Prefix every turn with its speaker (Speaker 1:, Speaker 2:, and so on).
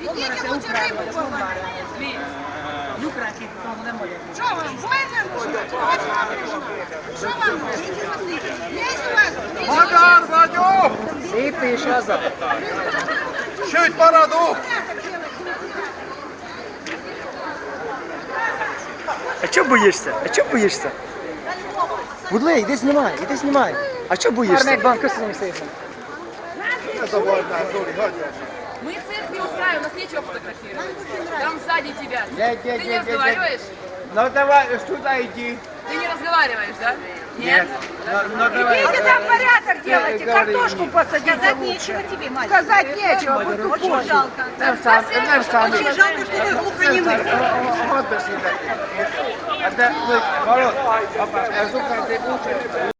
Speaker 1: Ідіть йому цю рибу порвати. Що
Speaker 2: вам, бойлер буде? Ось вам
Speaker 1: прийшла. Шаза.
Speaker 2: Чуть пораду!
Speaker 3: А чого боїшся? А чого боїшся? Будлей, іди знімай, іди знімай. А чого боїшся? Армек банку
Speaker 1: сьогодні сидить.
Speaker 4: Я забуваю, так,
Speaker 5: Мы цирк не устраиваем, у нас нечего фотографировать. Там сзади тебя. Я,
Speaker 4: я, Ты я, не я, разговариваешь? Ну давай, сюда иди.
Speaker 5: Ты не разговариваешь, да? Нет. Нет. Но, но Идите
Speaker 4: там порядок делайте, картошку
Speaker 2: посадите Сказать нечего тебе, мальчик. Сказать нечего, вы тупой. Очень жалко.
Speaker 4: Очень жалко, что вы глупо не вы. Вот, Ворот,